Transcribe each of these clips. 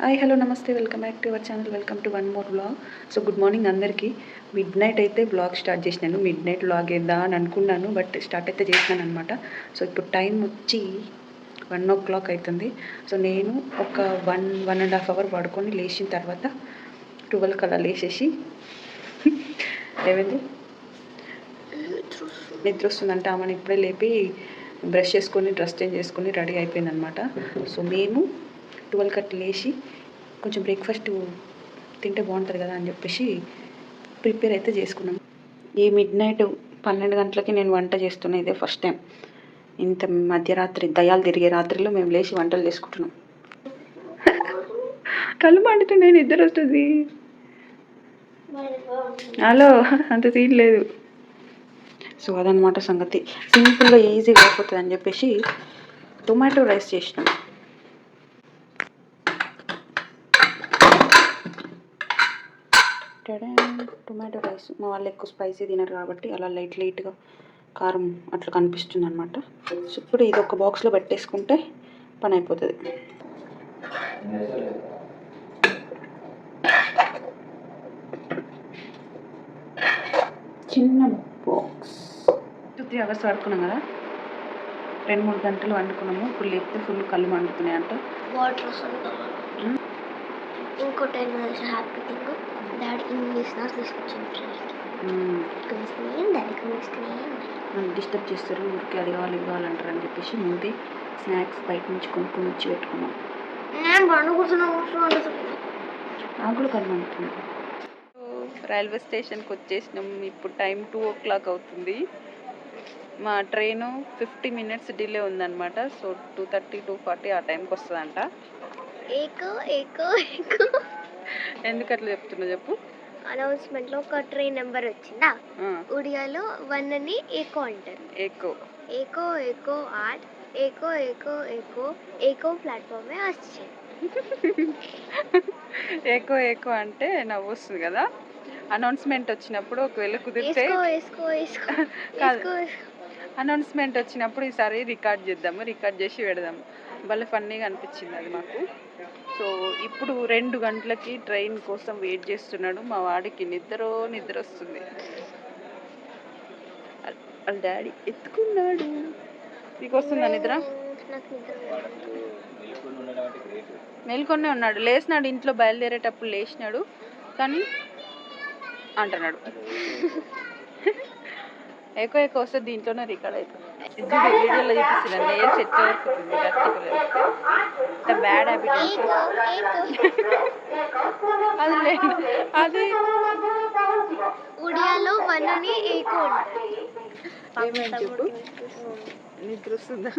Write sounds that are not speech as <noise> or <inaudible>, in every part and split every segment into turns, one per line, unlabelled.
Hi hello నమస్తే. Welcome back to our channel. Welcome to one more blog. So good morning అందరికీ. Mid night అయితే blog start చేసినాను. Mid night blog వేద్దా అని అనుకున్నాను but start అయితే చేసినాను అనమాట సో ఇప్పుడు టైం వచ్చి వన్ ఓ క్లాక్ అవుతుంది. సో నేను ఒక one one and half hour పడుకొని లేచిన తర్వాత ట్వెల్వ్కి అలా లేచేసి <laughs> ఏమైంది? నిద్ర వస్తుందంటే. ఆమెను ఇప్పుడే లేపి బ్రష్ చేసుకొని డ్రెస్ చేంజ్ చేసుకొని రెడీ అయిపోయింది అనమాట సో మేము ట్వెల్వ్ కట్ లేచి కొంచెం బ్రేక్ఫాస్ట్ తింటే బాగుంటుంది కదా అని చెప్పేసి ప్రిపేర్ అయితే చేసుకున్నాం. ఈ మిడ్ నైట్ పన్నెండు గంటలకి నేను వంట చేస్తున్నా ఇదే ఫస్ట్ టైం ఇంత మధ్యరాత్రి దయాలు తిరిగే రాత్రిలో మేము లేచి వంటలు చేసుకుంటున్నాం. <laughs> కళ్ళు మండుతున్నాయి నిద్ర వస్తుంది. హలో అంత సీన్ లేదు. సో అదనమాట సంగతి. సింపుల్గా ఈజీగా అయిపోతుంది అని చెప్పేసి టొమాటో రైస్ చేసినాం. Tada, tomato rice. మా వాళ్ళు ఎక్కువ స్పైసీ తినరు కాబట్టి అలా లైట్ లైట్గా కారం అట్లా కనిపిస్తుంది అనమాట సో ఇప్పుడు ఇది ఒక బాక్స్లో పెట్టేసుకుంటే పని అయిపోతుంది. చిన్న బాక్స్. టూ త్రీ అవర్స్ పడుకున్నాం కదా? రెండు మూడు గంటలు వండుకున్నాము. ఇప్పుడు లేకపోతే ఫుల్ కళ్ళు మండుతున్నాయి అంట
వాటర్ ఏంటో తెలుసా హ్యాపీ థింగ్ డాడీ ఇంగ్లీష్ నాకు తీసుకొచ్చింది క్రిస్మస్
డిస్టర్బ్ చేస్తారు ఊరికి అది కావాలి ఇది కావాలంటారు అని చెప్పేసి ముందే స్నాక్స్ బయట నుంచి కొనుక్కొని వచ్చి పెట్టుకున్నాం.
నేను బండు కూర్చున్నా కూర్చున్నా
నాకు కూడా కళ్ళు మండుతుంది రైల్వే స్టేషన్కి వచ్చేసినాం ఇప్పుడు టైం టూ ఓ క్లాక్ అవుతుంది. మా ట్రైన్ ఫిఫ్టీ మినిట్స్ డిలే ఉందన్నమాట so two thirty two forty ఆ టైంకి వస్తుందంట.
ఏకో ఏకో ఏకో.
ఎందుకు అట్లా చెప్తున్నా చెప్పు?
అనౌన్స్మెంట్లో ఒక ట్రైన్ నెంబర్ వచ్చిందా?
ఆ,
ఒడియాలో వన్ అని ఏకో అంటారు. ఏకో ఏకో ఆట్ ఏకో ఏకో ఏకో ఏకో ప్లాట్ఫామే వచ్చే
ఎక్కువ ఎక్కువ అంటే నవ్వు వస్తుంది కదా? అనౌన్స్మెంట్ వచ్చినప్పుడు ఒకవేళ కుదిరితే <laughs> కాదు. అనౌన్స్మెంట్ వచ్చినప్పుడు ఈసారి రికార్డ్ చేద్దాము రికార్డ్ చేసి పెడదాము. భలే ఫన్నీగా అనిపించింది అది మాకు. సో ఇప్పుడు రెండు గంటలకి ట్రైన్ కోసం వెయిట్ చేస్తున్నాడు. మా వాడికి నిద్ర నిద్ర వస్తుంది. వాళ్ళ- డాడీ ఎత్తుకున్నాడు. నీకు వస్తుందా నిద్ర. మేల్కొనే ఉన్నాడు. లేచినాడు ఇంట్లో బయలుదేరేటప్పుడు లేచినాడు. కానీ అంటున్నాడు. ఎక్కువ ఎక్కువ వస్తే దీంట్లోనే రికార్డ్ అవుతుంది అది అది
ఉడియాలో
చెప్పు నిద్ర వస్తుందా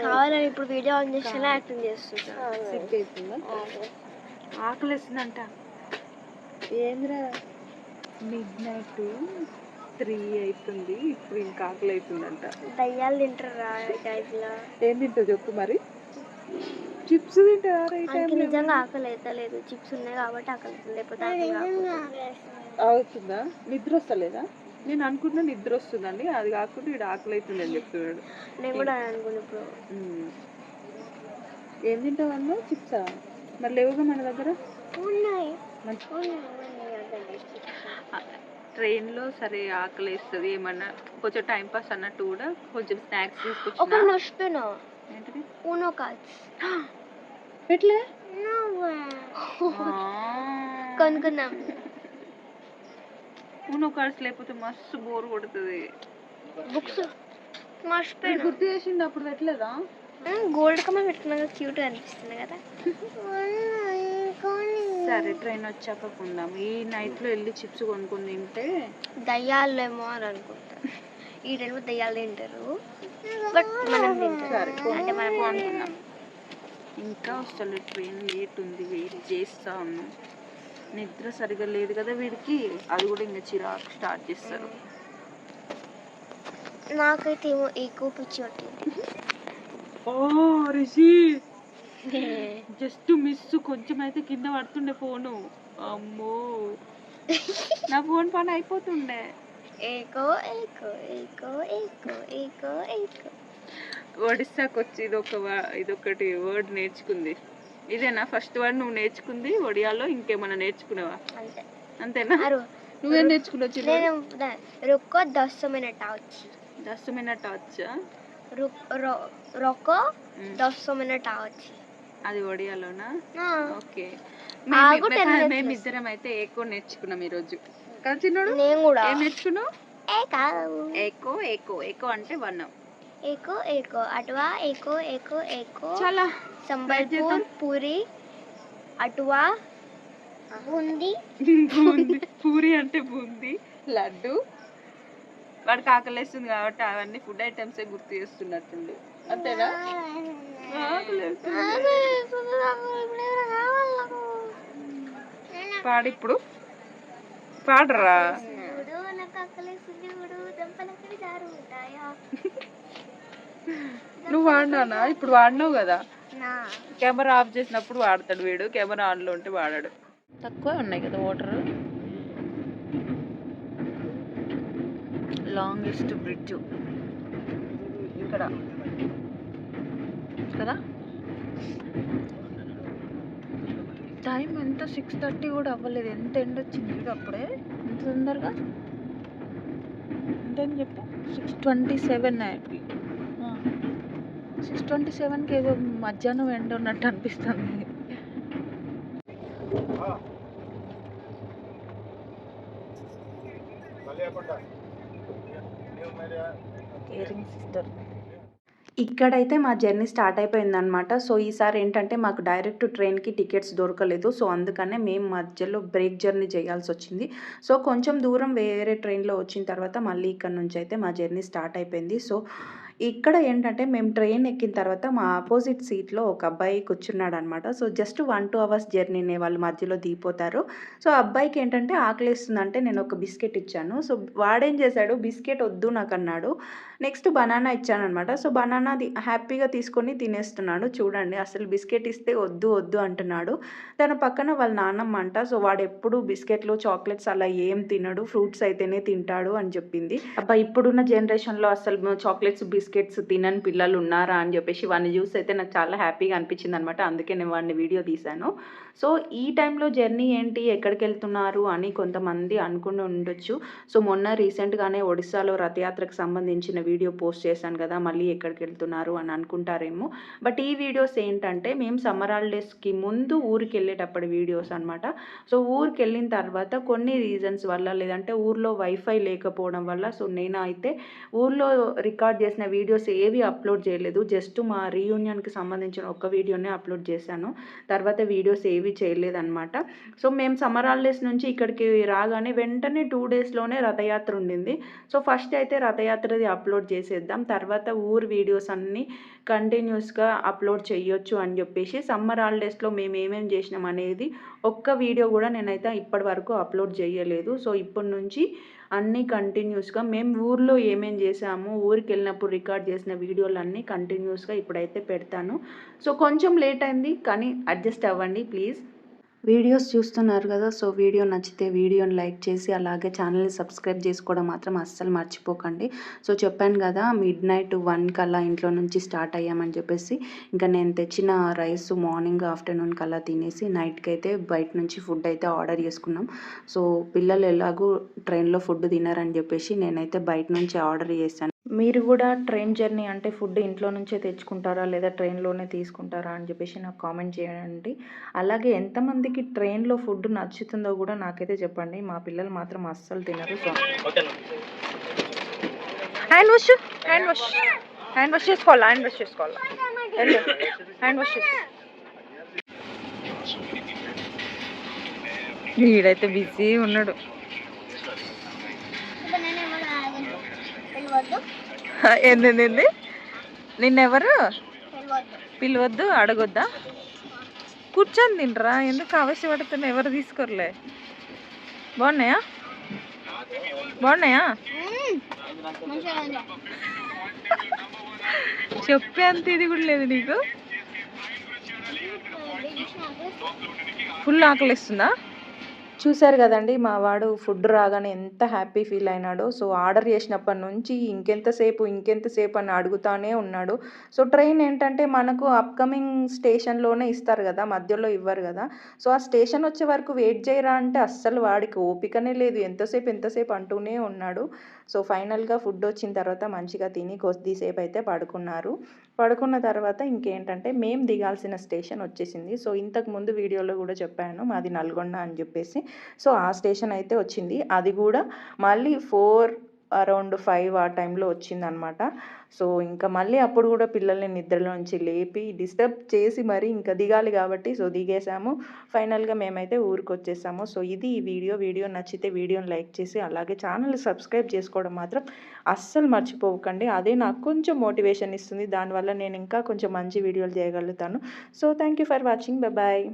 కావాలని ఇప్పుడు వీడియో ఆన్ చేస్తే యాక్టింగ్ చేస్తున్నా
సిక్ అవుతుందా ఆకలి వేస్తుందంట ఏంద్రా? మిడ్ నైట్ త్రీ అవుతుంది ఇప్పుడు ఇంకా ఆకలి అవుతుందంట
దయ్యాలు తింటారా టైంలో?
ఏం తింటావు చెప్పు మరి? చిప్స్ తింటారా ఈ
ఆయనకి
టైంలో?
నిజంగా ఆకలి అయితే లేదు చిప్స్ ఉన్నాయి కాబట్టి ఆకలి అవుతుంది. లేకపోతే ఆకలి.
అవుతుందా? నిద్ర వస్తలేదా? నేను అనుకున్నా నిద్ర వస్తుందండి. అది కాకుండా ఇక్కడ ఆకలి అవుతుంది అని చెప్తున్నాడు.
నేను కూడా అనుకున్నా ఇప్పుడు
ఉమ్. ఏం తింటావు అన్న? చిప్సా? మరి లేవుగా మన దగ్గర?
ఉన్నాయి.
మంచి
ఉన్నాయి,
ట్రైన్లో సరే ఆకలి వేస్తుంది ఏమన్నా కొంచెం టైం పాస్ అన్నట్టు కూడా కొంచెం స్నాక్స్ తీసుకొచ్చిన. ఏంటిది?
ఊనో కార్డ్స్
ఎట్లే?
కొనుక్కున్నాం
ఊనో కార్డ్స్ లేకపోతే మస్తు బోర్ కొడుతుంది.
బుక్స్. మర్చిపోయినా.
గుర్తు చేసింది అప్పుడు పెట్టలేదా?
గోల్డ్ కమ్మ పెట్టుకున్నాక క్యూట్ అనిపిస్తుంది కదా. <laughs>
సరే ట్రైన్ వచ్చాక కొందాం. ఈ నైట్లో వెళ్ళి చిప్స్ కొనుక్కొని తింటే
దయ్యాలేమో అని అనుకుంటా. ఈ టైంలో దయ్యాలు తింటారు. బట్ మనం అంటే మనం
కొనుక్కుందాం. ఇంకా వస్తలేదు ట్రైన్ లేట్ ఉంది. వెయిట్ చేస్తా ఉన్నాం నిద్ర సరిగా లేదు కదా వీడికి. అది కూడా ఇంకా చిరాకు స్టార్ట్ చేస్తారు.
నాకైతే ఏమో ఎక్కువ పిచ్చి పట్టింది.
ఓ రిషి! జస్ట్ మిస్ కొంచెం అయితే కింద పడుతుండే ఫోను. అమ్మో. <laughs> నా ఫోన్ పని అయిపోతుండే.
ఏకో ఏకో ఏకో ఏకో ఏకో ఏకో.
ఒడిస్సాకి వచ్చి ఇదొక ఇదొకటి వర్డ్ నేర్చుకుంది. ఇదేనా? ఫస్ట్ వన్ నువ్వు నేర్చుకుంది ఒడియాలో ఇంకేమైనా నేర్చుకున్నావా?
అంతే.
అంతేనా? నువ్వేం నేర్చుకున్నావు
నేను రుక్కో దస్ మినిట్ అవచ్చు
దస్ మినిట్ వచ్చా
రుక్ రొ- రొక్కో దస్ మినిట్ అవచ్చు
అది ఒడియాలోనా? ఓకే. మేము ఇద్దరం అయితే ఏకో నేర్చుకున్నాం ఈరోజు. కదా చిన్నోడు?
నేను కూడా.
ఏం నేర్చుకున్నావు? ఏకో. ఏకో ఏకో. అంటే వన్.
ఏకో ఏకో. అటువా ఏకో ఏకో ఏకో.
చాలా.
సంబల్పూర్ పూరి. అటువా బూందీ.
బూంది. పూరి అంటే బూంది. లడ్డు. వాడికి ఆకలేస్తుంది కాబట్టి అవన్నీ ఫుడ్ ఐటమ్స్ గుర్తు చేస్తున్నట్టుండు అంతేనా? ఆకలేస్తుంది. పాడు ఇప్పుడు. పాడరా? <laughs> నువ్వు వాడినానా? ఇప్పుడు వాడినావు కదా.
నా.
కెమెరా ఆఫ్ చేసినప్పుడు వాడతాడు వీడు. కెమెరా ఆన్లో ఉంటే వాడాడు. తక్కువ ఉన్నాయి కదా వాటర్. Longest bridge. ఇక్కడ. కదా? టైం ఎంత సిక్స్ థర్టీ కూడా అవ్వలేదు. ఎంత ఎండ వచ్చింది అప్పుడే? ఎంత తొందరగా? ఎంత అని చెప్పు? Six twenty seven six twenty సెవెన్కి ఏదో మధ్యాహ్నం ఎండ ఉన్నట్టు అనిపిస్తుంది. ఇయరింగ్స్ ఇస్తారు ఇక్కడైతే మా జర్నీ స్టార్ట్ అయిపోయిందనమాట సో ఈసారి ఏంటంటే మాకు డైరెక్ట్ ట్రైన్కి టికెట్స్ దొరకలేదు. సో అందుకనే మేము మధ్యలో బ్రేక్ జర్నీ చేయాల్సి వచ్చింది. సో కొంచెం దూరం వేరే ట్రైన్లో వచ్చిన తర్వాత మళ్ళీ ఇక్కడ నుంచి అయితే మా జర్నీ స్టార్ట్ అయిపోయింది. సో ఇక్కడ ఏంటంటే మేము ట్రైన్ ఎక్కిన తర్వాత మా ఆపోజిట్ సీట్లో ఒక అబ్బాయి కూర్చున్నాడు అనమాట so just one two hours జర్నీనే వాళ్ళు మధ్యలో దిగిపోతారు. సో అబ్బాయికి ఏంటంటే ఆకలిస్తుందంటే నేను ఒక బిస్కెట్ ఇచ్చాను. సో వాడేం చేశాడు? బిస్కెట్ వద్దు నాకు అన్నాడు. నెక్స్ట్ బనానా ఇచ్చాను అనమాట సో బనానా హ్యాపీగా తీసుకొని తినేస్తున్నాడు. చూడండి అసలు బిస్కెట్ ఇస్తే వద్దు వద్దు అంటున్నాడు. దాని పక్కన వాళ్ళ నాన్నమ్మ అంట సో వాడు ఎప్పుడు బిస్కెట్లు చాక్లెట్స్ అలా ఏం తినడు ఫ్రూట్స్ అయితేనే తింటాడు అని చెప్పింది. అబ్బా ఇప్పుడున్న జనరేషన్లో అసలు చాక్లెట్స్ బిస్కెట్స్ తినని పిల్లలు ఉన్నారా అని చెప్పేసి వాడిని చూసి అయితే నాకు చాలా హ్యాపీగా అనిపించింది అనమాట అందుకే నేను వాడిని వీడియో తీశాను. సో ఈ టైంలో జర్నీ ఏంటి? ఎక్కడికి వెళ్తున్నారు? అని కొంతమంది అనుకుని ఉండొచ్చు. సో మొన్న రీసెంట్గానే ఒడిస్సాలో రథయాత్రకు సంబంధించిన వీడియో పోస్ట్ చేశాను కదా మళ్ళీ ఎక్కడికి వెళ్తున్నారు అని అనుకుంటారేమో. బట్ ఈ వీడియోస్ ఏంటంటే మేము సమ్మర్ హాలిడేస్కి ముందు ఊరికి వెళ్ళేటప్పటి వీడియోస్ అనమాట సో ఊరికి వెళ్ళిన తర్వాత కొన్ని రీజన్స్ వల్ల లేదంటే ఊర్లో వైఫై లేకపోవడం వల్ల సో నేను అయితే ఊర్లో రికార్డ్ చేసిన వీడియోస్ ఏవి అప్లోడ్ చేయలేదు. జస్ట్ మా రీయూనియన్కి సంబంధించిన ఒక్క వీడియోనే అప్లోడ్ చేశాను. తర్వాత వీడియోస్ ఏవి చేయలేదన్నమాట. సో మేము సమ్మర్ హాలిడేస్ నుంచి ఇక్కడికి రాగానే వెంటనే టూ డేస్లోనే రథయాత్ర ఉండింది. సో ఫస్ట్ అయితే రథయాత్రది అప్లోడ్ చేసేద్దాం. తర్వాత ఊరు వీడియోస్ అన్నీ కంటిన్యూస్గా అప్లోడ్ చేయొచ్చు అని చెప్పేసి సమ్మర్ హాలిడేస్లో మేము ఏమేమి చేసినాం అనేది ఒక్క వీడియో కూడా నేనైతే ఇప్పటి వరకు అప్లోడ్ చేయలేదు. సో ఇప్పటి నుంచి అన్నీ కంటిన్యూస్గా మేము ఊర్లో ఏమేమి చేసాము ఊరికి వెళ్ళినప్పుడు రికార్డ్ చేసిన వీడియోలు అన్నీ కంటిన్యూస్గా ఇప్పుడైతే పెడతాను. సో కొంచెం లేట్ అయింది కానీ అడ్జస్ట్ అవ్వండి ప్లీజ్ వీడియోస్ చూస్తున్నారు కదా సో వీడియో నచ్చితే వీడియోని లైక్ చేసి అలాగే ఛానల్ని సబ్స్క్రైబ్ చేసుకోవడం మాత్రం అస్సలు మర్చిపోకండి. సో చెప్పాను కదా మిడ్ నైట్ వన్ కల్లా ఇంట్లో నుంచి స్టార్ట్ అయ్యామని చెప్పేసి ఇంకా నేను తెచ్చిన రైస్ మార్నింగ్ ఆఫ్టర్నూన్ కల్లా తినేసి నైట్కి అయితే బయట నుంచి ఫుడ్ అయితే ఆర్డర్ చేసుకున్నాం. సో పిల్లలు ఎలాగూ ట్రైన్లో ఫుడ్ తినారని చెప్పేసి నేనైతే బయట నుంచి ఆర్డర్ చేశాను. మీరు కూడా ట్రైన్ జర్నీ అంటే ఫుడ్ ఇంట్లో నుంచే తెచ్చుకుంటారా? లేదా ట్రైన్లోనే తీసుకుంటారా? అని చెప్పేసి నాకు కామెంట్ చేయండి. అలాగే ఎంతమందికి ట్రైన్లో ఫుడ్ నచ్చుతుందో కూడా నాకైతే చెప్పండి. మా పిల్లలు మాత్రం అస్సలు తినరు. So hand wash hand wash hand wash చేసుకోవాలా? హ్యాండ్ వాష్ చేసుకోవాలా? హ్యాండ్ వాష్ చేసుకో. వీడైతే బిజీ ఉన్నాడు. ఏంది నిన్నెవరు? పిలవద్దు అడగొద్దా? కూర్చొని తినరా? ఎందుకు ఆవశ్యపడుతున్నా ఎవరు తీసుకోరలే. బాగున్నాయా? బాగున్నాయా?
మంచిగా
చెప్పే అంత ఇది కూడా లేదు నీకు? ఫుల్ ఆకలిస్తుందా?
చూశారు కదండి మా వాడు ఫుడ్ రాగానే ఎంత హ్యాపీ ఫీల్ అయినాడో. సో ఆర్డర్ చేసినప్పటి నుంచి ఇంకెంతసేపు ఇంకెంతసేపు అని అడుగుతానే ఉన్నాడు. సో ట్రైన్ ఏంటంటే మనకు అప్కమింగ్ స్టేషన్లోనే ఇస్తారు కదా మధ్యలో ఇవ్వరు కదా. సో ఆ స్టేషన్ వచ్చే వరకు వెయిట్ చేయరా అంటే అస్సలు వాడికి ఓపికనే లేదు. ఎంతసేపు ఎంతసేపు అంటూనే ఉన్నాడు. సో ఫైనల్గా ఫుడ్ వచ్చిన తర్వాత మంచిగా తిని కొద్దిసేపు అయితే పడుకున్నారు. పడుకున్న తర్వాత ఇంకేంటంటే మేము దిగాల్సిన స్టేషన్ వచ్చేసింది. సో ఇంతకు ముందు వీడియోలో కూడా చెప్పాను మాది నల్గొండ అని చెప్పేసి. సో ఆ స్టేషన్ అయితే వచ్చింది. అది కూడా మళ్ళీ ఫోర్ అరౌండ్ ఫైవ్ ఆ టైంలో వచ్చిందనమాట సో ఇంకా మళ్ళీ అప్పుడు కూడా పిల్లల్ని నిద్రలోంచి లేపి డిస్టర్బ్ చేసి మరీ ఇంకా దిగాలి కాబట్టి సో దిగేసాము ఫైనల్గా మేమైతే ఊరికి వచ్చేసాము సో ఇది ఈ వీడియో. వీడియో నచ్చితే వీడియోని లైక్ చేసి అలాగే ఛానల్ సబ్స్క్రైబ్ చేసుకోవడం మాత్రం అస్సలు మర్చిపోకండి. అదే నాకు కొంచెం మోటివేషన్ ఇస్తుంది. దానివల్ల నేను ఇంకా కొంచెం మంచి వీడియోలు చేయగలుగుతాను. So thank you for watching. Bye.